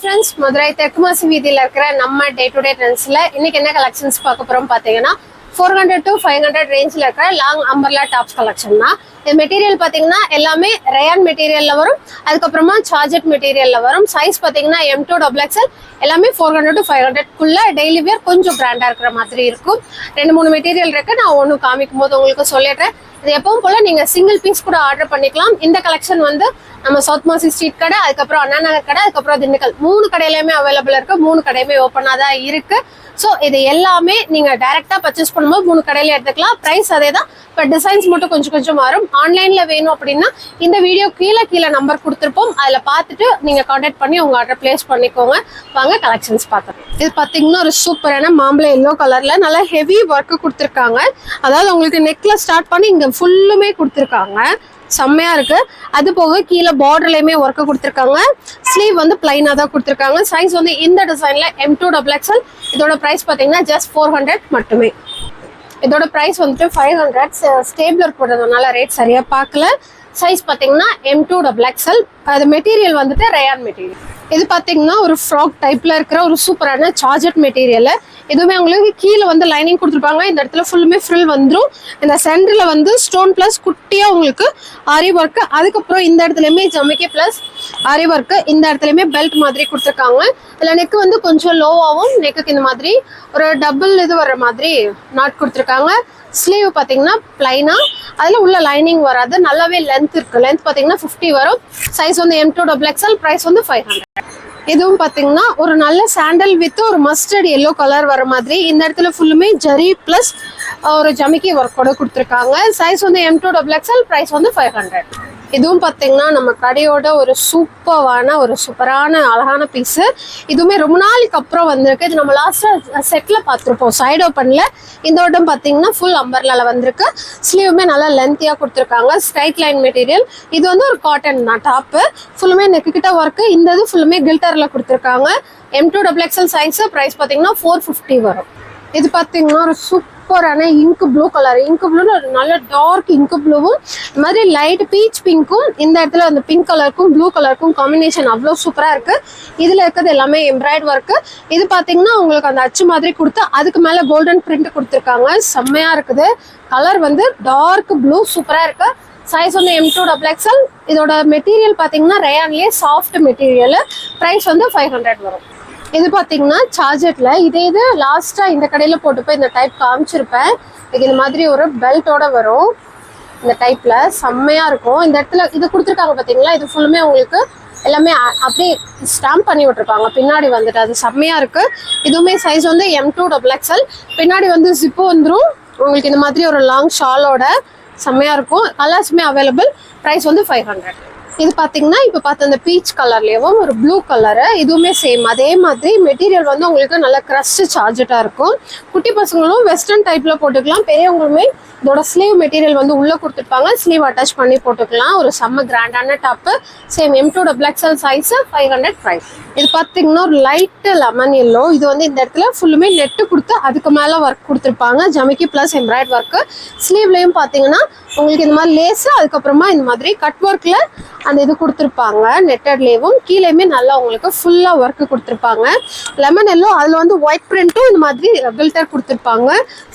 Friends Madurai Therkumasi வீதியில இருக்கிற நம்ம டே டு டே ட்ரெண்ட்ஸ்ல இன்னைக்கு என்ன கலெக்ஷன்ஸ் பார்க்க போகிறோம் பார்த்தீங்கன்னா four hundred to five hundred ரேஞ்சில் இருக்கிற லாங் அம்பர்லா டாப்ஸ் கலெக்ஷன் தான். மெட்டீரியல் பார்த்தீங்கன்னா எல்லாமே ரயான் மெட்டீரியலில் வரும். அதுக்கப்புறமா சார்ஜெட் மெட்டீரியலில் வரும். சைஸ் பார்த்தீங்கன்னா எம் டூ டபுள் எக்ஸ்எல் எல்லாமே ஃபோர் ஹண்ட்ரட் டு ஃபைவ் ஹண்ட்ரட்குள்ளே டெய்லி வியர் கொஞ்சம் பிராண்டா இருக்கிற மாதிரி இருக்கும். ரெண்டு மூணு மெட்டீரியல் இருக்குது நான் ஒன்று காமிக்கும் போது உங்களுக்கு சொல்லிடுறேன். இது எப்பவும் போல் நீங்கள் சிங்கிள் பீஸ் கூட ஆர்டர் பண்ணிக்கலாம். இந்த கலெக்ஷன் வந்து நம்ம சவுத் மாசி ஸ்ட்ரீட் கடை அதுக்கப்புறம் அண்ணா நகர் கடை அதுக்கப்புறம் திண்டுக்கல் மூணு கடையிலையுமே அவைலபிள் இருக்கு. மூணு கடையுமே ஓப்பனாக தான் இருக்கு. ஸோ இது எல்லாமே நீங்கள் டைரெக்டாக பர்ச்சேஸ் பண்ணும்போது மூணு கடையில எடுத்துக்கலாம். ப்ரைஸ் அதே தான் இப்போ டிசைன்ஸ் மட்டும் கொஞ்சம் கொஞ்சம் மாறும் ஆன்லைன்ல வேணும் அப்படின்னா இந்த வீடியோ கீழே கீழே நம்பர் கொடுத்துருப்போம். அதில் பார்த்துட்டு நீங்கள் காண்டாக்ட் பண்ணி உங்கள் ஆர்டர் பிளேஸ் பண்ணிக்கோங்க. வாங்க கலெக்ஷன்ஸ் பார்த்துருவோம் இது பார்த்தீங்கன்னா ஒரு சூப்பரான மாம்பழம் எல்லோ கலரில் நல்லா ஹெவி ஒர்க்கு கொடுத்துருக்காங்க. அதாவது உங்களுக்கு நெக்ல ஸ்டார்ட் பண்ணி இங்கே ஃபுல்லுமே கொடுத்துருக்காங்க. செம்மையா இருக்கு. அது போக கீழே பார்டர்லயுமே ஒர்க்கு கொடுத்துருக்காங்க. ஸ்லீவ் வந்து பிளைனா தான் கொடுத்துருக்காங்க. சைஸ் வந்து இந்த டிசைன்ல எம் டூ டபுள் எக்ஸல் இதோட பிரைஸ் பாத்தீங்கன்னா ஜஸ்ட் ஃபோர் ஹண்ட்ரட் மட்டுமே. இதோட ப்ரைஸ் வந்துட்டு ஃபைவ் ஹண்ட்ரட் ஸ்டேபிளர் போடுறதுனால ரேட் சரியாக பார்க்கல. சைஸ் பார்த்தீங்கன்னா எம் டூ டபுள் எக்ஸல் அது மெட்டீரியல் வந்துட்டு ரயான் மெட்டீரியல் இது பார்த்தீங்கன்னா ஒரு ஃப்ராக் டைப்பில் இருக்கிற ஒரு சூப்பரான சார்ஜட் மெட்டீரியல் எதுவுமே உங்களுக்கு கீழே வந்து லைனிங் கொடுத்துருப்பாங்க. இந்த இடத்துல ஃபுல்லுமே ஃப்ரில் வந்துடும் இந்த சென்டரில் வந்து ஸ்டோன் ப்ளஸ் குட்டியாக உங்களுக்கு ஆரி ஒர்க்கு அதுக்கப்புறம் இந்த இடத்துலையுமே ஜமிக்கி ப்ளஸ் ஆரி ஒர்க்கு இந்த இடத்துலையுமே பெல்ட் மாதிரி கொடுத்துருக்காங்க. இதில் நெக்கு வந்து கொஞ்சம் லோவாகவும் நெக்குக்கு இந்த மாதிரி ஒரு டபுள் இது வர்ற மாதிரி நாட் கொடுத்துருக்காங்க. ஸ்லீவ் பார்த்தீங்கன்னா பிளைனா அதில் உள்ள லைனிங் வராது. நல்லாவே லென்த் இருக்குது லென்த் பார்த்தீங்கன்னா ஃபிஃப்டி வரும். சைஸ் வந்து M to double XL price வந்து ஃபைவ் ஹண்ட்ரட் இதுவும் பார்த்தீங்கன்னா ஒரு நல்ல சாண்டல் வித் ஒரு மஸ்டர்ட் எல்லோ கலர் வர மாதிரி. இந்த இடத்துல ஃபுல்லுமே ஜரி ப்ளஸ் ஒரு ஜமிக்கி ஒர்க்கோட கொடுத்துருக்காங்க. சைஸ் வந்து M to double XL price வந்து ஃபைவ் ஹண்ட்ரட் இதுவும் பார்த்தீங்கன்னா நம்ம கடையோட ஒரு சூப்பரான ஒரு சூப்பரான அழகான பீஸு இதுவுமே ரொம்ப நாளைக்கு அப்புறம் வந்திருக்கு. இது நம்ம லாஸ்ட்டாக செட்டில் பார்த்துருப்போம் சைட் ஓப்பனில் இந்த ஓட்டம் பார்த்தீங்கன்னா ஃபுல் அம்பர்லால வந்திருக்கு. ஸ்லீவுமே நல்லா லென்த்தியாக கொடுத்துருக்காங்க. ஸ்ட்ரைட் லைன் மெட்டீரியல் இது வந்து ஒரு காட்டன் தான் டாப்பு ஃபுல்லுமே நெக்கிட்ட ஒர்க்கு இந்த இது ஃபுல்லுமே கில்டரில் கொடுத்துருக்காங்க. M to double XL size price பார்த்தீங்கன்னா ஃபோர் ஃபிஃப்டி வரும். இது பார்த்தீங்கன்னா ஒரு சூப்பரான இங்கு ப்ளூ கலர் இங்க் ஒரு நல்ல டார்க் இங்கு ப்ளூவும் இந்த மாதிரி லைட் பீச் பிங்க்கும் இந்த இடத்துல அந்த பிங்க் கலருக்கும் ப்ளூ கலருக்கும் காம்பினேஷன் அவ்வளோ சூப்பராக இருக்கு. இதில் இருக்கிறது எல்லாமே எம்ப்ராய்டு ஒர்க்கு இது பார்த்தீங்கன்னா உங்களுக்கு அந்த அச்சு மாதிரி கொடுத்து அதுக்கு மேலே கோல்டன் பிரிண்ட் கொடுத்துருக்காங்க. செம்மையாக இருக்குது. கலர் வந்து டார்க் ப்ளூ சூப்பராக இருக்கு. சைஸ் வந்து எம் டூ டபுள் எக்ஸல் இதோட மெட்டீரியல் பார்த்தீங்கன்னா ரயான்லேயே சாஃப்ட் மெட்டீரியல் ப்ரைஸ் வந்து ஃபைவ் ஹண்ட்ரட் வரும். இது பார்த்தீங்கன்னா சார்ஜெட்டில் இதே இது லாஸ்ட்டாக இந்த கடையில் போட்டு போய் இந்த டைப் காமிச்சிருப்பேன். இது இந்த மாதிரி ஒரு பெல்ட்டோட வரும். இந்த டைப்பில் செம்மையாக இருக்கும். இந்த இடத்துல இது கொடுத்துருக்காங்க பார்த்தீங்களா இது ஃபுல்லுமே உங்களுக்கு எல்லாமே அப்படியே ஸ்டாம்ப் பண்ணி விட்ருப்பாங்க பின்னாடி வந்துட்டு அது செம்மையாக இருக்குது இதுவுமே சைஸ் வந்து எம் டூ டபுள் எக்ஸ்எல் பின்னாடி வந்து ஜிப்பு வந்துடும் உங்களுக்கு இந்த மாதிரி ஒரு லாங் ஷாலோட செம்மையாக இருக்கும். கலர்ஸுமே அவைலபிள் ப்ரைஸ் வந்து ஃபைவ் ஹண்ட்ரட் இது பார்த்தீங்கன்னா இப்போ பார்த்த அந்த பீச் கலர்லேயும் ஒரு ப்ளூ கலரு இதுவுமே சேம் அதே மாதிரி மெட்டீரியல் வந்து உங்களுக்கு நல்லா க்ரஸ்ட் சார்ஜட்டாக இருக்கும். குட்டி பசங்களும் வெஸ்டர்ன் டைப்பில் போட்டுக்கலாம். பெரியவங்களுமே இதோட ஸ்லீவ் மெட்டீரியல் வந்து உள்ளே கொடுத்துருப்பாங்க. ஸ்லீவ் அட்டாச் பண்ணி போட்டுக்கலாம். ஒரு செம்ம கிராண்டான top same M to double XL size five hundred price இது பார்த்தீங்கன்னா ஒரு லைட்டு லெமன் எல்லோ இது வந்து இந்த இடத்துல ஃபுல்லுமே நெட்டு கொடுத்து அதுக்கு மேலே ஒர்க் கொடுத்துருப்பாங்க. ஜமிக்கி ப்ளஸ் எம்ப்ராய்ட் ஒர்க்கு ஸ்லீவ்லேயும் பார்த்தீங்கன்னா உங்களுக்கு இந்த மாதிரி லேஸு அதுக்கப்புறமா இந்த மாதிரி கட் ஒர்க்கில் அந்த இது கொடுத்துருப்பாங்க. நெட்டட்லேயும் கீழேயுமே நல்லா உங்களுக்கு ஃபுல்லாக ஒர்க்கு கொடுத்துருப்பாங்க. லெமன் எல்லோ அதில் வந்து ஒயிட் பிரிண்ட்டும் இந்த மாதிரி கில்டர் கொடுத்துருப்பாங்க.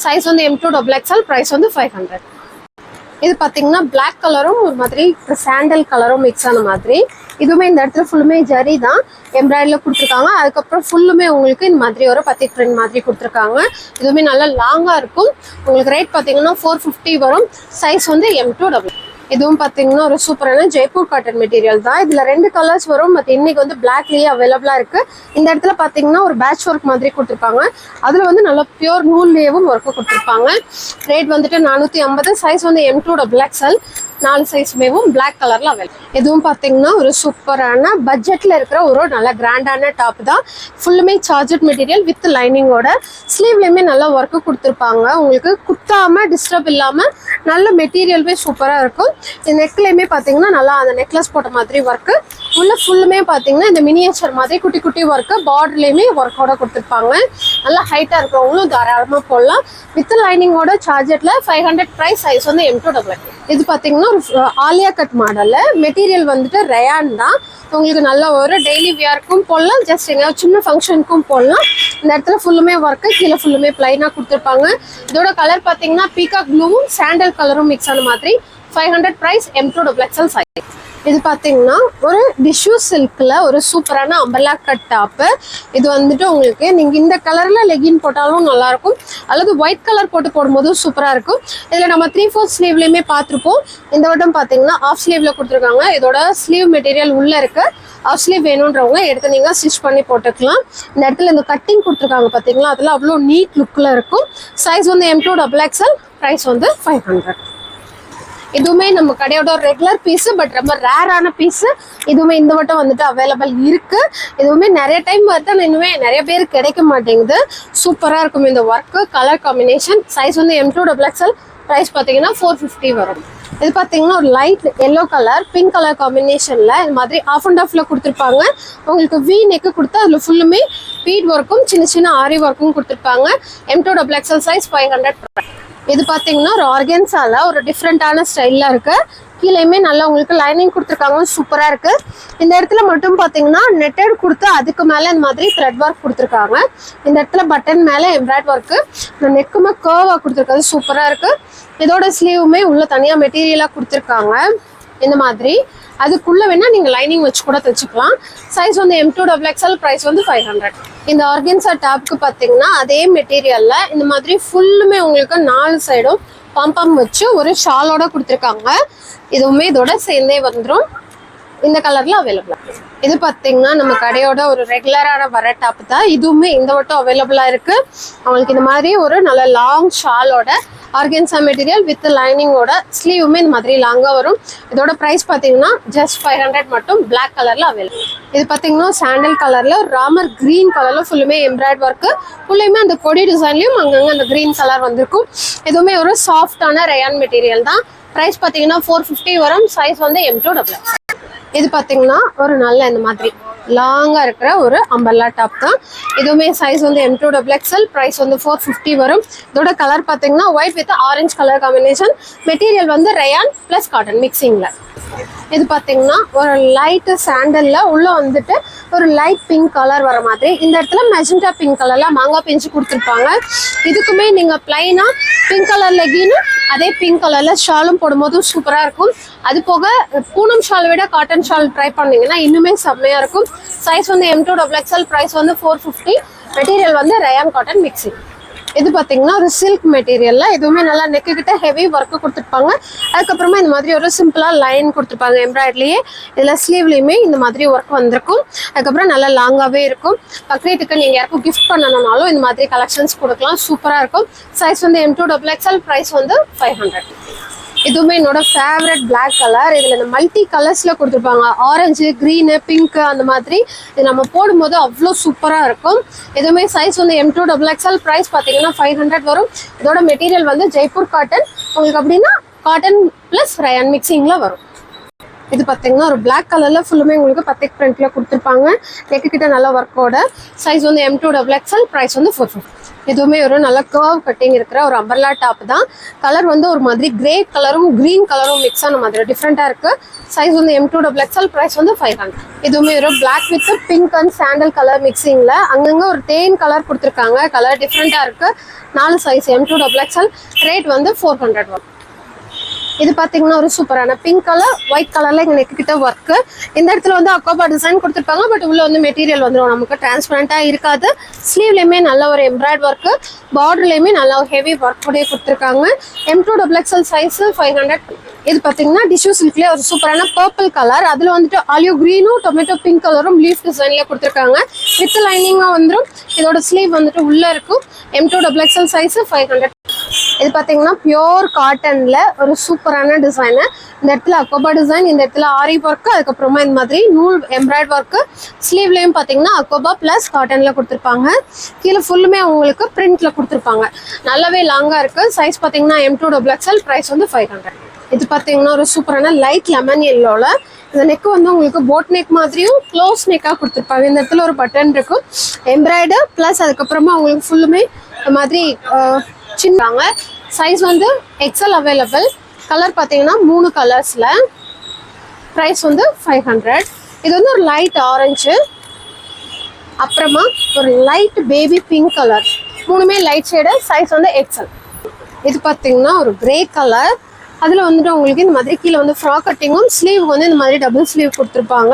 சைஸ் வந்து M to double XL price வந்து ஃபைவ் ஹண்ட்ரட் இது பார்த்தீங்கன்னா பிளாக் கலரும் ஒரு மாதிரி சாண்டல் கலரும் மிக்ஸ் ஆன மாதிரி. இதுவுமே இந்த இடத்துல ஃபுல்லுமே ஜரி தான். எம்ப்ராய்டரியில் கொடுத்துருக்காங்க. அதுக்கப்புறம் ஃபுல்லுமே உங்களுக்கு இந்த மாதிரி ஒரு பத்தி பிரிண்ட் மாதிரி கொடுத்துருக்காங்க. இதுவுமே நல்லா லாங்காக இருக்கும். உங்களுக்கு ரேட் பார்த்தீங்கன்னா ஃபோர் ஃபிஃப்டி வரும். சைஸ் வந்து எம் டூ டபுள் இதுவும் பார்த்தீங்கன்னா ஒரு சூப்பரான ஜெய்ப்பூர் காட்டன் மெட்டீரியல் தான். இதில் ரெண்டு கலர்ஸ் வரும். பட் இன்னைக்கு வந்து பிளாக்லேயே அவைலபிளாக இருக்கு. இந்த இடத்துல பார்த்தீங்கன்னா ஒரு பேட்ச் ஒர்க் மாதிரி கொடுத்துருப்பாங்க. அதில் வந்து நல்லா பியூர் நூல்லேயும் ஒர்க்கு கொடுத்துருப்பாங்க. ரேட் வந்துட்டு நானூற்றி ஐம்பது சைஸ் வந்து எம் டூ டபுள் எக்ஸ்எல் நாலு சைஸுமேவும் பிளாக் கலரில் அவைலபிள் இதுவும் பார்த்தீங்கன்னா ஒரு சூப்பரான பட்ஜெட்டில் இருக்கிற ஒரு நல்ல கிராண்டான டாப் தான். ஃபுல்லுமே சார்ஜட் மெட்டீரியல் வித் லைனிங்கோட ஸ்லீவ்லேயுமே நல்லா ஒர்க்கு கொடுத்துருப்பாங்க. உங்களுக்கு குத்தாமல் டிஸ்டர்ப் இல்லாமல் நல்ல மெட்டீரியலுமே சூப்பராக இருக்கும். இந்த நெக்லேயுமே பார்த்தீங்கன்னா நல்லா அந்த நெக்லஸ் போட்ட மாதிரி ஒர்க்கு உள்ள ஃபுல்லுமே பார்த்தீங்கன்னா இந்த மினியேச்சர் மாதிரி குட்டி குட்டி ஒர்க்கு பார்டர்லேயுமே ஒர்க்கோட கொடுத்துருப்பாங்க. நல்லா ஹைட்டாக இருக்கிறவங்களும் தாராளமாக போடலாம். வித் லைனிங்கோட சார்ஜெட்டில் ஃபைவ் ஹண்ட்ரட் ப்ரைஸ் சைஸ் வந்து எம் டூ டபுள் இது பார்த்தீங்கன்னா ஆலியா கட் மாடலில். மெட்டீரியல் வந்துட்டு ரயான் தான். உங்களுக்கு நல்ல ஒரு டெய்லி வியர்க்கும் போடலாம். ஜஸ்ட் எங்கே சின்ன ஃபங்க்ஷனுக்கும் போடலாம். இந்த இடத்துல ஃபுல்லுமே ஒர்க்கு கீழே ஃபுல்லுமே பிளைனாக கொடுத்துருப்பாங்க. இதோட கலர் பார்த்தீங்கன்னா பீகாக் ப்ளூவும் சாண்டல் கலரும் மிக்ஸ் ஆன மாதிரி. Five hundred price M to double XL size இது பார்த்தீங்கன்னா ஒரு டிஷ்யூ சில்கில் ஒரு சூப்பரான அம்பலா கட் டாப்பு இது வந்துட்டு உங்களுக்கு நீங்கள் இந்த கலரில் லெகின் போட்டாலும் நல்லாயிருக்கும். அல்லது ஒயிட் கலர் போட்டு போடும்போதும் சூப்பராக இருக்கும். இதில் நம்ம த்ரீ ஃபோர் ஸ்லீவ்லேயுமே பார்த்துருப்போம் இந்த வட்டம் பார்த்தீங்கன்னா ஆஃப் ஸ்லீவில் கொடுத்துருக்காங்க. இதோட ஸ்லீவ் மெட்டீரியல் உள்ளே இருக்குது ஆஃப் ஸ்லீவ் வேணுன்றவங்க எடுத்து நீங்கள் ஸ்டிச் பண்ணி போட்டுக்கலாம். இந்த இடத்துல இந்த கட்டிங் கொடுத்துருக்காங்க பார்த்தீங்களா அதில் அவ்வளோ நீட் லுக்கில் இருக்கும். சைஸ் வந்து M to double XL price வந்து ஃபைவ் ஹண்ட்ரட் இதுவுமே நம்ம கடையோட ரெகுலர் பீஸு பட் ரொம்ப ரேரான பீஸு இதுவுமே இந்த வட்டம் வந்துட்டு அவைலபிள் இருக்கு. இதுவுமே நிறைய டைம் வருது ஆனால் இன்னுமே நிறைய பேர் கிடைக்க மாட்டேங்குது. சூப்பராக இருக்கும் இந்த ஒர்க்கு கலர் காம்பினேஷன் சைஸ் வந்து M to double XL price பார்த்தீங்கன்னா ஃபோர் ஃபிஃப்டி வரும். இது பார்த்தீங்கன்னா ஒரு light yellow colour pink colour காம்பினேஷனில் இந்த மாதிரி ஆஃப் அண்ட் ஆஃப்ல கொடுத்துருப்பாங்க. உங்களுக்கு வி நெக்கு கொடுத்து அதில் ஃபுல்லுமே பீட் ஒர்க்கும் சின்ன சின்ன ஆரி ஒர்க்கும் கொடுத்துருப்பாங்க. M to double XL size five hundred இது பார்த்தீங்கன்னா ஒரு ஆர்கன்ஸால ஒரு டிஃப்ரெண்ட்டான ஸ்டைலில் இருக்குது கீழேயுமே நல்லா உங்களுக்கு லைனிங் கொடுத்துருக்காங்க. சூப்பராக இருக்குது இந்த இடத்துல மட்டும் பார்த்தீங்கன்னா நெட்டட் கொடுத்து அதுக்கு மேலே இந்த மாதிரி த்ரெட் ஒர்க் கொடுத்துருக்காங்க. இந்த இடத்துல பட்டன் மேலே எம்ப்ராய்ட் ஒர்க்கு இந்த நெக்குமே கர்வாக கொடுத்துருக்காது சூப்பராக இருக்குது இதோட ஸ்லீவுமே உள்ள தனியாக மெட்டீரியலாக கொடுத்துருக்காங்க. இந்த மாதிரி. அதுக்குள்ள வேணா நீங்க லைனிங் வச்சு கூட தைச்சுக்கலாம். சைஸ் வந்து M two double XL price வந்து ஃபைவ் ஹண்ட்ரட் இந்த ஆர்கன்சா டாப்க்கு பார்த்தீங்கன்னா அதே மெட்டீரியல்ல இந்த மாதிரி ஃபுல்லுமே உங்களுக்கு நாலு சைடும் பம்பம் வச்சு ஒரு ஷாலோட கொடுத்துருக்காங்க. இதுவுமே இதோட சேர்ந்தே வந்துடும் இந்த கலர்ல அவைலபிளா இது பார்த்தீங்கன்னா நம்ம கடையோட ஒரு ரெகுலரான வர டாப் தான். இதுவுமே இந்த வட்டம் அவைலபிளா இருக்கு. அவங்களுக்கு இந்த மாதிரி ஒரு நல்ல லாங் ஷாலோட ஆர்கன்சா மெட்டீரியல் வித் லைனிங்கோட ஸ்லீவுமே இந்த மாதிரி லாங்காக வரும். இதோட ப்ரைஸ் பார்த்தீங்கன்னா ஜஸ்ட் ஃபைவ் ஹண்ட்ரட் மட்டும் பிளாக் கலரில் அவைலபிள் இது பார்த்தீங்கன்னா சாண்டல் கலரில் ராமர் க்ரீன் கலரில் ஃபுல்லுமே எம்ப்ராய்ட் ஒர்க்கு ஃபுல்லுமே அந்த கொடி டிசைன்லையும் அங்கங்கே அந்த க்ரீன் கலர் வந்திருக்கும். இதுவுமே ஒரு சாஃப்டான ரயான் மெட்டீரியல் தான். ப்ரைஸ் பார்த்தீங்கன்னா ஃபோர் ஃபிஃப்டி வரும். சைஸ் வந்து எம் டூ டபுள் இது பார்த்தீங்கன்னா ஒரு நல்ல இந்த மாதிரி லாங்காக இருக்கிற ஒரு அம்பர்லா டாப் தான். இதுவுமே சைஸ் வந்து எம் டூ டபுள் ப்ரைஸ் வந்து ஃபோர் ஃபிஃப்டி வரும். இதோட கலர் பார்த்தீங்கன்னா white with orange colour combination material வந்து ரயான் ப்ளஸ் காட்டன் மிக்சிங்கில் இது பார்த்தீங்கன்னா ஒரு லைட்டு சாண்டலில் உள்ளே வந்துட்டு ஒரு லைட் பிங்க் கலர் வர மாதிரி. இந்த இடத்துல மெஜெண்டா பிங்க் கலரில் மாங்காய் பிஞ்சு கொடுத்துருப்பாங்க. இதுக்குமே நீங்கள் பிளைனா பிங்க் கலர் லெகினும் அதே பிங்க் கலரில் ஷாலும் போடும்போதும் சூப்பராக இருக்கும். அது போக பூனம் ஷால் விட காட்டன் ஷால் ட்ரை பண்ணீங்கன்னா இன்னுமே செம்மையாக இருக்கும். சைஸ் வந்து M two double XL price வந்து ஃபோர் ஃபிஃப்டி மெட்டீரியல் வந்து ரயான் காட்டன் மிக்சிங் இது பார்த்தீங்கன்னா ஒரு சில்க் மெட்டீரியல்ல எதுவுமே நல்லா நெக்கு கிட்ட ஹெவி ஒர்க்கு கொடுத்துருப்பாங்க. அதுக்கப்புறமா இந்த மாதிரி ஒரு சிம்பிளாக லைன் கொடுத்துருப்பாங்க எம்ப்ராய்டரிலேயே இதில் ஸ்லீவ்லேயுமே இந்த மாதிரி ஒர்க் வந்திருக்கும். அதுக்கப்புறம் நல்லா லாங்காகவே இருக்கும். பக்ரீத்துக்கு நீங்கள் யாருக்கும் கிஃப்ட் பண்ணணும்னாலும் இந்த மாதிரி கலெக்ஷன்ஸ் கொடுக்கலாம். சூப்பராக இருக்கும். சைஸ் வந்து M to double XL price வந்து ஃபைவ் ஹண்ட்ரட் இதுவுமே என்னோட ஃபேவரட் பிளாக் கலர் இதில் இந்த மல்டி கலர்ஸில் கொடுத்துருப்பாங்க. ஆரஞ்சு க்ரீனு பிங்க்கு அந்த மாதிரி. இது நம்ம போடும்போது அவ்வளோ சூப்பராக இருக்கும். இதுவுமே சைஸ் வந்து M to double XL price பார்த்தீங்கன்னா ஃபைவ் ஹண்ட்ரட் வரும். இதோட மெட்டீரியல் வந்து ஜெய்ப்பூர் காட்டன் உங்களுக்கு அப்படின்னா காட்டன் ப்ளஸ் ரயன் மிக்சிங்கில் வரும். இது பார்த்தீங்கன்னா ஒரு பிளாக் கலரில் ஃபுல்லுமே உங்களுக்கு பத்திக் ப்ரிண்ட்டில் கொடுத்துருப்பாங்க. நெக்கு கிட்ட நல்ல ஒர்க்கோட சைஸ் வந்து M to double XL price வந்து ஃபோர் ஃபிஃப்டி இதுவுமே வரும் நல்ல கர்வ் கட்டிங் இருக்கிற ஒரு அம்பர்லா டாப் தான். கலர் வந்து ஒரு மாதிரி கிரே கலரும் க்ரீன் கலரும் மிக்ஸ் ஆன மாதிரி. டிஃப்ரெண்ட்டாக இருக்கு. சைஸ் வந்து M two double XL price வந்து ஃபைவ் ஹண்ட்ரட் இதுவுமே வரும் black with pink and sandal colour மிக்சிங்கில் அங்கங்கே ஒரு தேன் கலர் கொடுத்துருக்காங்க. கலர் டிஃப்ரெண்ட்டாக இருக்கு. நாலு size M to double XL rate வந்து ஃபோர் ஹண்ட்ரட் வரும். இது பார்த்தீங்கன்னா ஒரு சூப்பரான பிங்க் கலர் ஒயிட் கலர்ல இங்க நெக்கு கிட்ட ஒர்க் இந்த இடத்துல வந்து அக்கோபா டிசைன் கொடுத்துருப்பாங்க. பட் உள்ள வந்து மெட்டீரியல் வந்துடும் நமக்கு டிரான்ஸ்பரண்டா இருக்காது. ஸ்லீவ்லயுமே நல்ல ஒரு எம்ப்ராய்ட் ஒர்க் பார்டர்லயுமே நல்ல ஒரு ஹெவி ஒர்க் உடைய கொடுத்துருக்காங்க. M to double XL size five hundred இது பார்த்தீங்கன்னா டிஷ்யூ சில்க்லேயே ஒரு சூப்பரான பர்பிள் கலர் அதில் வந்துட்டு ஆலியோ க்ரீனும் டொமேட்டோ பிங்க் கலரும் லீஃப் டிசைன்லேயே கொடுத்துருக்காங்க. வித் லைனிங்காக வந்துடும் இதோட ஸ்லீவ் வந்துட்டு உள்ளே இருக்கும். M to double XL size five hundred இது பார்த்தீங்கன்னா பியோர் காட்டனில் ஒரு சூப்பரான டிசைனு இந்த இடத்துல அக்கோபா டிசைன் இந்த இடத்துல ஆரி ஒர்க்கு அதுக்கப்புறமா இந்த மாதிரி நூல் எம்ப்ராய்ட் ஒர்க்கு ஸ்லீவ்லேயும் பார்த்தீங்கன்னா அக்கோபா ப்ளஸ் காட்டனில் கொடுத்துருப்பாங்க. கீழே ஃபுல்லுமே உங்களுக்கு பிரிண்ட்டில் கொடுத்துருப்பாங்க. நல்லாவே லாங்காக இருக்குது சைஸ் பார்த்தீங்கன்னா M to double XL price வந்து ஃபைவ் ஹண்ட்ரட் இது பார்த்தீங்கன்னா ஒரு சூப்பரான லைட் லெமன் எல்லோவில் இந்த நெக் வந்து உங்களுக்கு போட் நெக் மாதிரியும் க்ளோஸ் நெக்காக கொடுத்துருப்பாங்க. இந்த இடத்துல ஒரு பட்டன் இருக்கும் எம்ப்ராய்டு ப்ளஸ் அதுக்கப்புறமா உங்களுக்கு ஃபுல்லுமே இந்த மாதிரி சின்னாங்க சைஸ் வந்து எக்ஸல் அவைலபிள் கலர் பார்த்தீங்கன்னா மூணு கலர்ஸில் ப்ரைஸ் வந்து ஃபைவ் ஹண்ட்ரட் இது வந்து ஒரு லைட் ஆரஞ்சு அப்புறமா ஒரு லைட் பேபி பிங்க் கலர் மூணுமே லைட் ஷேடு சைஸ் வந்து எக்ஸல் இது பார்த்தீங்கன்னா ஒரு கிரே கலர் அதில் வந்துட்டு உங்களுக்கு இந்த மாதிரி கீழே வந்து ஃப்ராக் கட்டிங்கும் ஸ்லீவ் வந்து இந்த மாதிரி டபுள் ஸ்லீவ் கொடுத்துருப்பாங்க.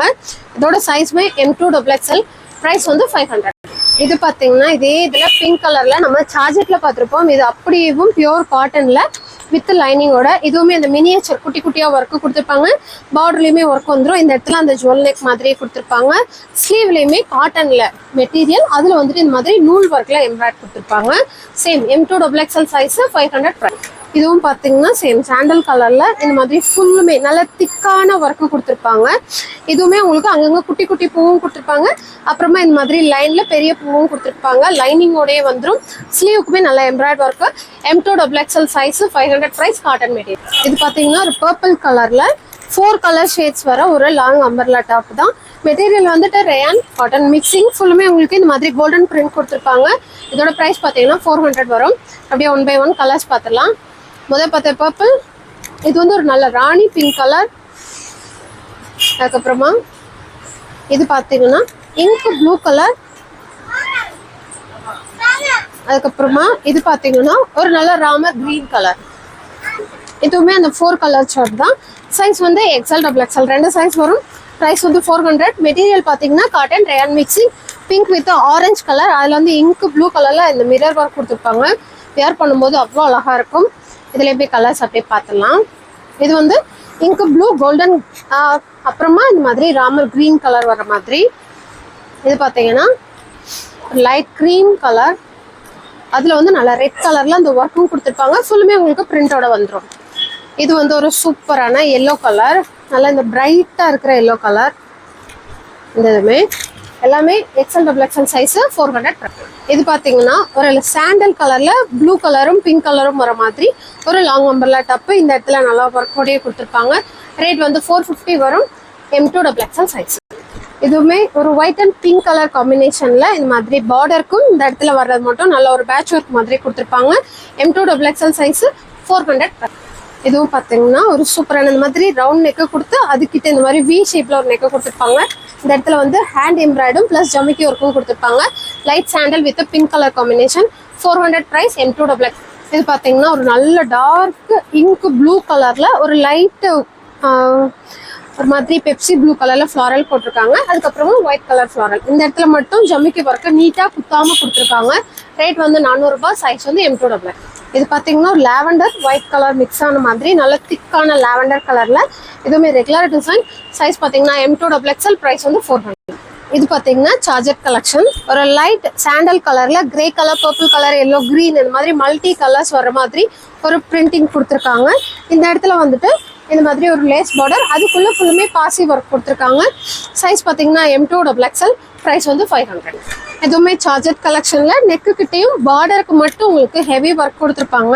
இதோட சைஸுமே M to double XL price வந்து ஃபைவ் ஹண்ட்ரட் இது பார்த்தீங்கன்னா இதே இதில் பிங்க் கலரில் நம்ம சார்ஜெட்டில் பார்த்துருப்போம் இது அப்படியேவும் பியூர் காட்டனில் வித் லைனிங்கோட இதுவுமே அந்த மினியேச்சர் குட்டி குட்டியாக ஒர்க்கு கொடுத்துருப்பாங்க. பார்டர்லேயுமே ஒர்க் வந்துடும் இந்த இடத்துல அந்த ஜுவல் நெக் மாதிரியே கொடுத்துருப்பாங்க. ஸ்லீவ்லேயுமே காட்டனில் மெட்டீரியல் அதில் வந்துட்டு இந்த மாதிரி நூல் ஒர்க்கில் எம்ப்ராய்ட் கொடுத்துருப்பாங்க. Same M to double XL size five hundred price இதுவும் பார்த்தீங்கன்னா சேம் சாண்டல் கலரில் இந்த மாதிரி ஃபுல்லுமே நல்ல திக்கான ஒர்க்கு கொடுத்துருப்பாங்க. இதுவுமே உங்களுக்கு அங்கங்கே குட்டி குட்டி பூவும் கொடுத்துருப்பாங்க. அப்புறமா இந்த மாதிரி லைனில் பெரிய பூவும் கொடுத்துருப்பாங்க. லைனிங்கோடயே வந்துடும் ஸ்லீவுக்குமே நல்ல எம்ப்ராய்ட் work M to double XL size five hundred price cotton material இது பார்த்தீங்கன்னா ஒரு பர்பிள் கலரில் ஃபோர் கலர் ஷேட்ஸ் வர ஒரு லாங் அம்பர்லா டாப் தான். மெட்டீரியல் வந்துட்டு ரேயான் காட்டன் மிக்சிங் ஃபுல்லுமே உங்களுக்கு இந்த மாதிரி கோல்டன் பிரிண்ட் கொடுத்துருப்பாங்க. இதோட ப்ரைஸ் பார்த்தீங்கன்னா ஃபோர் ஹண்ட்ரட் வரும். அப்படியே ஒன் பை ஒன் கலர்ஸ் பார்த்துடலாம் முதல் பார்த்த பர்பிள் இது வந்து ஒரு நல்ல ராணி பிங்க் கலர் அதுக்கப்புறமா இது பார்த்தீங்கன்னா இங்க் ப்ளூ கலர் அதுக்கப்புறமா இது பார்த்தீங்கன்னா ஒரு நல்ல ராமர் க்ரீன் கலர் இதுவுமே அந்த ஃபோர் கலர் ஷர்ட் தான். சைஸ் வந்து எக்ஸல் டபுள் எக்ஸல் ரெண்டு சைஸ் வரும். ப்ரைஸ் வந்து ஃபோர் ஹண்ட்ரட் மெட்டீரியல் பார்த்தீங்கன்னா cotton rayon mixing pink with orange colour அதில் வந்து இங்க் ப்ளூ கலரில் இந்த மிரர் ஒர்க் கொடுத்துருப்பாங்க. வேர் பண்ணும்போது அவ்வளோ அழகாக இருக்கும். இதில் எப்படி கலர்ஸ் அப்படியே பார்த்துடலாம். இது வந்து இங்க் ப்ளூ கோல்டன் அப்புறமா இந்த மாதிரி ராமர் க்ரீன் கலர் வர மாதிரி. இது பார்த்தீங்கன்னா லைட் க்ரீம் கலர் அதில் வந்து நல்லா ரெட் கலரில் அந்த ஒர்க்கும் கொடுத்துருப்பாங்க. ஃபுல்லுமே உங்களுக்கு பிரிண்டோட வந்துடும் இது வந்து ஒரு சூப்பரான எல்லோ கலர் நல்லா இந்த பிரைட்டாக இருக்கிற எல்லோ கலர் இந்த இதுமே எல்லாமே XL double XL size four hundred இது பார்த்தீங்கன்னா ஒரு சாண்டல் கலரில் ப்ளூ கலரும் பிங்க் கலரும் வர மாதிரி ஒரு லாங் அம்பர்லா டப்பு இந்த இடத்துல நல்லா ஒர்க்கோடையே கொடுத்துருப்பாங்க. ரேட் வந்து ஃபோர் ஃபிஃப்டி வரும். M to double XL size இதுவுமே ஒரு ஒயிட் அண்ட் பிங்க் கலர் காம்பினேஷனில் இந்த மாதிரி பார்டருக்கும் இந்த இடத்துல வர்றது மட்டும் நல்ல ஒரு பேட்ச் ஒர்க் மாதிரி கொடுத்துருப்பாங்க. M to double XL size four hundred இதுவும் பார்த்தீங்கன்னா ஒரு சூப்பரான இந்த மாதிரி ரவுண்ட் நெக்கை கொடுத்து அதுக்கிட்ட இந்த மாதிரி வி ஷேப்பில் ஒரு நெக்கை கொடுத்துருப்பாங்க. இந்த இடத்துல வந்து ஹேண்ட் எம்ப்ராய்டும் ப்ளஸ் ஜமிக்கி ஒர்க்கும் கொடுத்துருப்பாங்க. Light sandal with pink colour combination four hundred price M to double இது பார்த்தீங்கன்னா ஒரு நல்ல டார்க் இங்கு ப்ளூ கலரில் ஒரு லைட்டு ஒரு மாதிரி பெப்சி ப்ளூ கலரில் ஃப்ளாரல் போட்டிருக்காங்க. அதுக்கப்புறமா ஒயிட் கலர் ஃப்ளாரல் இந்த இடத்துல மட்டும் ஜமிக்கி ஒர்க்கை நீட்டாக குத்தாமல் கொடுத்துருக்காங்க ரேட் வந்து நானூறுரூபா சைஸ் வந்து எம் டூ டபுள் இது பார்த்தீங்கன்னா ஒரு லாவெண்டர் ஒயிட் கலர் மிக்ஸ் ஆன மாதிரி நல்ல திக்கான லாவெண்டர் கலரில் இதுவுமே ரெகுலர் டிசைன் சைஸ் பார்த்தீங்கன்னா M to double XL price வந்து ஃபோர் ஹண்ட்ரட் இது பார்த்தீங்கன்னா சார்ஜர் கலெக்ஷன் ஒரு லைட் சாண்டல் கலரில் grey colour purple colour yellow green இந்த மாதிரி மல்டி கலர்ஸ் வர மாதிரி ஒரு பிரிண்டிங் கொடுத்துருக்காங்க. இந்த இடத்துல வந்துட்டு இந்த மாதிரி ஒரு லேஸ் பார்டர் அதுக்குள்ளே ஃபுல்லுமே பாசி ஒர்க் கொடுத்துருக்காங்க. சைஸ் பார்த்தீங்கன்னா M to double XL price வந்து ஃபைவ் ஹண்ட்ரட் எதுவுமே சார்ஜர் கலெக்ஷனில் நெக்கு கிட்டேயும் பார்டருக்கு மட்டும் உங்களுக்கு ஹெவி ஒர்க் கொடுத்துருப்பாங்க.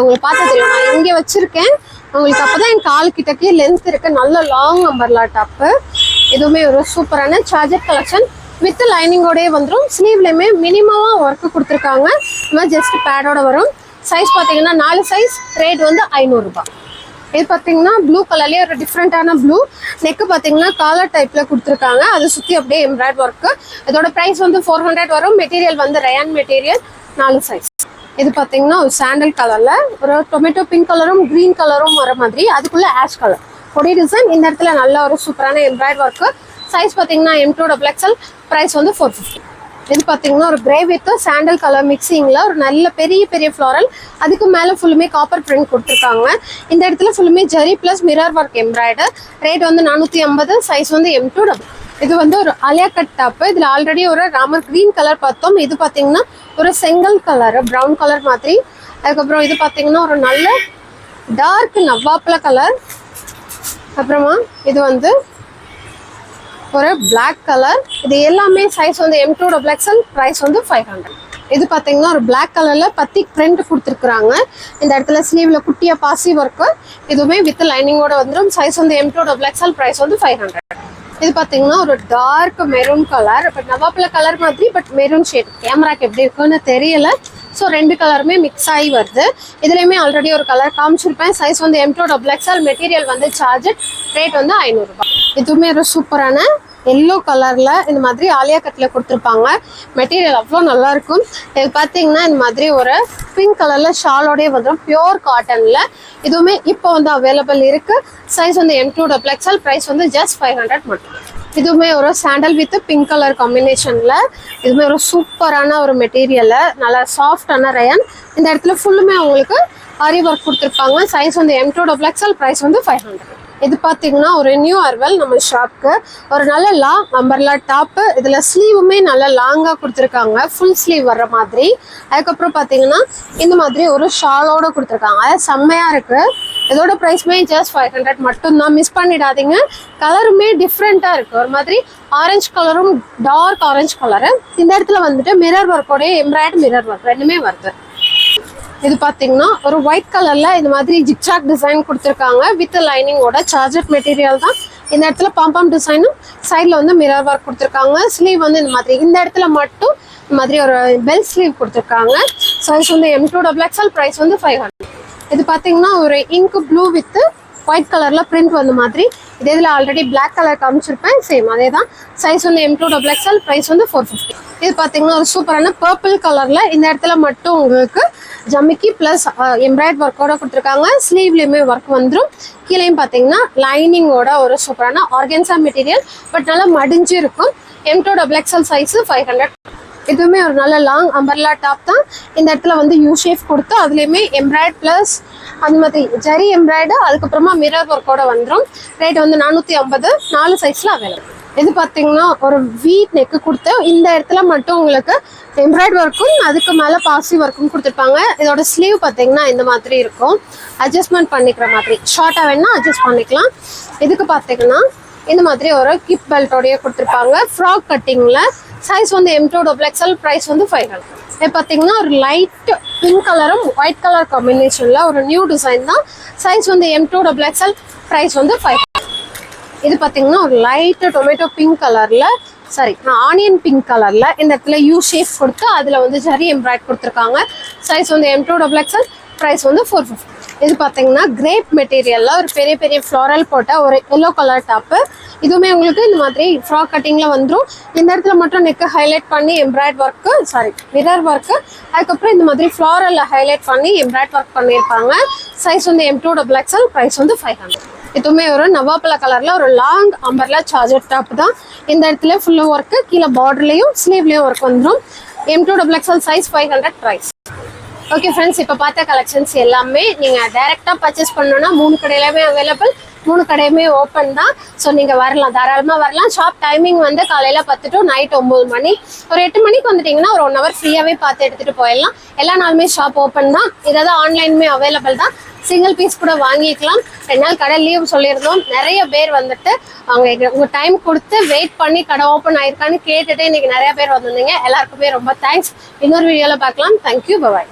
உங்களுக்கு பார்த்து தெரியும் நான் இங்கே வச்சுருக்கேன். உங்களுக்கு அப்போ தான் என் கால் கிட்டக்கே லென்த் இருக்குது நல்ல லாங் அம்பர்லா டாப்பு இதுவுமே ஒரு சூப்பரான சார்ஜர் கலெக்ஷன் வித் லைனிங்கோடயே வந்துடும் ஸ்லீவ்லேயுமே மினிமமாக ஒர்க்கு கொடுத்துருக்காங்க. இந்த மாதிரி ஜஸ்ட் பேடோட வரும். சைஸ் பார்த்தீங்கன்னா நாலு சைஸ் ரேட் வந்து ஐநூறுரூபா இது பார்த்தீங்கன்னா ப்ளூ கலர்லேயே ஒரு டிஃப்ரெண்ட்டான ப்ளூ நெக்கு பார்த்தீங்கன்னா காலர் டைப்பில் கொடுத்துருக்காங்க. அதை சுற்றி அப்படியே எம்ப்ராய்ட் ஒர்க்கு இதோட ப்ரைஸ் வந்து ஃபோர் ஹண்ட்ரட் வரும். மெட்டீரியல் வந்து ரயான் மெட்டீரியல் நாலு சைஸ் இது பார்த்தீங்கன்னா ஒரு சாண்டல் கலரில் ஒரு டொமேட்டோ பிங்க் கலரும் க்ரீன் கலரும் வர மாதிரி. அதுக்குள்ளே ஆஷ் கலர் கொடி டிசைன் இந்த இடத்துல நல்ல ஒரு சூப்பரான எம்ப்ராய்ட் ஒர்க்கு சைஸ் பார்த்தீங்கன்னா M to double XL price வந்து ஃபோர் ஃபிஃப்டி இது பார்த்தீங்கன்னா ஒரு கிரே வித் சாண்டல் கலர் மிக்சிங்கில் ஒரு நல்ல பெரிய பெரிய ஃப்ளாரல் அதுக்கு மேலே ஃபுல்லுமே காப்பர் பிரிண்ட் கொடுத்துருக்காங்க. இந்த இடத்துல ஃபுல்லுமே zari plus mirror work embroider rate வந்து நானூற்றி ஐம்பது சைஸ் வந்து எம் டூ டபுள் இது வந்து ஒரு அலியா கட் டாப்பு இதில் ஆல்ரெடி ஒரு ராமர் க்ரீன் கலர் பார்த்தோம். இது பார்த்தீங்கன்னா ஒரு செங்கல் கலர் ப்ரௌன் கலர் மாதிரி. அதுக்கப்புறம் இது பார்த்தீங்கன்னா ஒரு நல்ல டார்க் நவ்வாப்பிள கலர் அப்புறமா இது வந்து ஒரு பிளாக் கலர் இது எல்லாமே சைஸ் வந்து M to double XL price வந்து ஃபைவ் ஹண்ட்ரட் இது பார்த்தீங்கன்னா ஒரு பிளாக் கலரில் பத்தி பிரிண்ட் கொடுத்துருக்குறாங்க. இந்த இடத்துல ஸ்லீவில் குட்டியாக பாசி ஒர்க்கு இதுவுமே வித் லைனிங்கோட வந்துடும் சைஸ் வந்து M to double XL price வந்து ஃபைவ் ஹண்ட்ரட் இது பார்த்தீங்கன்னா ஒரு டார்க் மெரூன் கலர் பட் நவாப்பில் கலர் மாதிரி பட் மெரூன் ஷேட் கேமராக்கு எப்படி இருக்குன்னு தெரியல. ஸோ ரெண்டு கலருமே மிக்ஸ் ஆகி வருது. இதுலேயுமே ஆல்ரெடி ஒரு கலர் காமிச்சிருப்பேன். சைஸ் வந்து M to double XL material வந்து சார்ஜ் ரேட் வந்து ஐநூறுரூபா இதுவுமே ஒரு சூப்பரான எல்லோ கலரில் இந்த மாதிரி ஆலியா கட்டில் கொடுத்துருப்பாங்க. மெட்டீரியல் அவ்வளோ நல்லாயிருக்கும் இது பார்த்தீங்கன்னா இந்த மாதிரி ஒரு பிங்க் கலரில் ஷாலோடய வந்துடும் பியோர் காட்டனில் இதுவுமே இப்போ வந்து அவைலபிள் இருக்குது சைஸ் வந்து M to double XL price வந்து ஜஸ்ட் ஃபைவ் ஹண்ட்ரட் மட்டும். இதுவுமே ஒரு சாண்டல் வித் பிங்க் கலர் காம்பினேஷனில் இதுவுமே ஒரு சூப்பரான ஒரு மெட்டீரியலில் நல்லா சாஃப்டான ரயன் இந்த இடத்துல ஃபுல்லுமே அவங்களுக்கு ஆரி ஒர்க் கொடுத்துருப்பாங்க. சைஸ் வந்து M to double XL price வந்து ஃபைவ் ஹண்ட்ரட் இது பார்த்தீங்கன்னா ஒரு நியூ அர்வல் நம்ம ஷாப்க்கு ஒரு நல்ல லாங் அம்பர்லா டாப்பு இதில் ஸ்லீவுமே நல்ல லாங்காக கொடுத்துருக்காங்க. ஃபுல் ஸ்லீவ் வர்ற மாதிரி. அதுக்கப்புறம் பார்த்தீங்கன்னா இந்த மாதிரி ஒரு ஷாலோட கொடுத்துருக்காங்க. அது செம்மையாக இருக்குது இதோட ப்ரைஸ்மே ஜஸ்ட் ஃபைவ் ஹண்ட்ரட் மட்டும்தான். மிஸ் பண்ணிடாதீங்க. கலருமே டிஃப்ரெண்ட்டாக இருக்குது ஒரு மாதிரி ஆரஞ்சு கலரும் டார்க் ஆரஞ்சு கலரு இந்த இடத்துல வந்துட்டு மிரர் ஒர்க்கோடைய எம்ப்ராய்டு மிரர் ஒர்க் ரெண்டுமே வருது. இது பார்த்தீங்கன்னா ஒரு ஒயிட் கலரில் இந்த மாதிரி ஜிக்சாக் டிசைன் கொடுத்துருக்காங்க வித் லைனிங்கோட சார்ஜர் மெட்டீரியல் தான். இந்த இடத்துல பாம்பாம் டிசைனும் சைடில் வந்து மிரர் ஒர்க் கொடுத்துருக்காங்க. ஸ்லீவ் வந்து இந்த மாதிரி இந்த இடத்துல மட்டும் இந்த மாதிரி ஒரு பெல் ஸ்லீவ் கொடுத்துருக்காங்க. சைஸ் வந்து M to double XL price வந்து ஃபைவ் ஹண்ட்ரட் இது பார்த்தீங்கன்னா ஒரு இங்க் ப்ளூ வித்து ஒயிட் கலரில் பிரிண்ட் வந்த மாதிரி. இதே இதில் ஆல்ரெடி பிளாக் கலர் காமிச்சிருப்பேன். சேம் அதே தான் சைஸ் வந்து M to double XL price வந்து ஃபோர் ஃபிஃப்டி இது பார்த்தீங்கன்னா ஒரு சூப்பரான பர்பிள் கலரில் இந்த இடத்துல மட்டும் உங்களுக்கு ஜமிக்கி ப்ளஸ் எம்ப்ராய்ட் ஒர்க்கோட கொடுத்துருக்காங்க. ஸ்லீவ்லேயுமே ஒர்க் வந்துடும் கீழேயும் பார்த்தீங்கன்னா லைனிங்கோட ஒரு சூப்பரான ஆர்கன்சா மெட்டீரியல் பட் நல்லா மடிஞ்சு இருக்கும் M to double XL size five hundred இதுவுமே ஒரு நல்ல லாங் அம்பர்லா டாப் தான். இந்த இடத்துல வந்து யூ ஷேப் கொடுத்து அதுலேயுமே எம்ப்ராய்ட் ப்ளஸ் அந்த மாதிரி ஜரி எம்ப்ராய்டு அதுக்கப்புறமா மிரர் ஒர்க்கோட வந்துடும் ரேட் வந்து நானூற்றி ஐம்பது. நாலு சைஸில் அவைலபிள் இது பார்த்தீங்கன்னா ஒரு வீ நெக்கு கொடுத்து இந்த இடத்துல மட்டும் உங்களுக்கு எம்ப்ராய்டு ஒர்க்கும் அதுக்கு மேலே பாசி ஒர்க்கும் கொடுத்துருப்பாங்க. இதோட ஸ்லீவ் பார்த்தீங்கன்னா இந்த மாதிரி இருக்கும். அட்ஜஸ்ட்மெண்ட் பண்ணிக்கிற மாதிரி. ஷார்ட்டாக வேணால் அட்ஜஸ்ட் பண்ணிக்கலாம். இதுக்கு பார்த்தீங்கன்னா இந்த மாதிரி ஒரு கிப் பெல்ட்டோடைய கொடுத்துருப்பாங்க. ஃப்ராக் கட்டிங்கில் சைஸ் வந்து M to double XL price வந்து ஃபைவ் ஹண்ட்ரட் இப்போ பார்த்தீங்கன்னா ஒரு லைட் பிங்க் கலரும் ஒயிட் கலர் காம்பினேஷனில் ஒரு நியூ டிசைன் தான். சைஸ் வந்து M to double XL price வந்து ஃபைவ் இது பார்த்தீங்கன்னா ஒரு லைட்டு டொமேட்டோ பிங்க் கலரில் சாரி ஆனியன் பிங்க் கலரில் இந்த இடத்துல யூ ஷேப் கொடுத்து அதில் வந்து சரி எம்ப்ராய்ட் கொடுத்துருக்காங்க. சைஸ் வந்து M to double XL price வந்து ஃபோர் ஃபிஃப்டி இது பார்த்தீங்கன்னா கிரேப் மெட்டீரியலில் ஒரு பெரிய பெரிய ஃப்ளாரல் போட்ட ஒரு எல்லோ கலர் டாப்பு இதுவுமே உங்களுக்கு இந்த மாதிரி ஃப்ராக் கட்டிங்கில் வந்துடும் இந்த இடத்துல மட்டும் நெக்கு ஹைலைட் பண்ணி embroidery work sorry mirror work அதுக்கப்புறம் இந்த மாதிரி ஃப்ளாரலில் ஹைலைட் பண்ணி எம்ப்ராய்ட் ஒர்க் பண்ணியிருப்பாங்க. சைஸ் வந்து M to double XL price வந்து ஃபைவ் ஹண்ட்ரட் இதுவுமே ஒரு நவாப்பழ கலரில் ஒரு லாங் அம்பர்ல சார்ஜர் டாப் தான். இந்த இடத்துல ஃபுல்லாக ஒர்க்கு கீழே பார்டர்லேயும் ஸ்லீவ்லேயும் ஒர்க் வந்துடும் M to double XL size five hundred price okay friends இப்போ பார்த்த கலெக்ஷன்ஸ் எல்லாமே நீங்கள் டைரெக்டாக பர்ச்சேஸ் பண்ணணும்னா மூணு கடையிலுமே அவைலபிள் மூணு கடையுமே ஓப்பன் தான். ஸோ நீங்கள் வரலாம் தாராளமாக வரலாம். ஷாப் டைமிங் வந்து காலையில் பத்து டு நைட் ஒம்பது மணி. ஒரு எட்டு மணிக்கு வந்துட்டிங்கன்னா ஒரு ஒன் ஹவர் ஃப்ரீயாகவே பார்த்து எடுத்துகிட்டு போயிடலாம். எல்லா நாளுமே ஷாப் ஓப்பன் தான். இதாவது ஆன்லைனுமே அவைலபிள் தான். சிங்கிள் பீஸ் கூட வாங்கிக்கலாம். ரெண்டு நாள் கடை லீவ் சொல்லியிருந்தோம். நிறைய பேர் வந்துட்டு அவங்க உங்கள் டைம் கொடுத்து வெயிட் பண்ணி கடை ஓப்பன் ஆயிருக்கான்னு கேட்டுட்டு இன்னைக்கு நிறைய பேர் வந்திருந்தீங்க. எல்லாருக்குமே ரொம்ப தேங்க்ஸ் இன்னொரு வீடியோவில் பார்க்கலாம். Thank you bye bye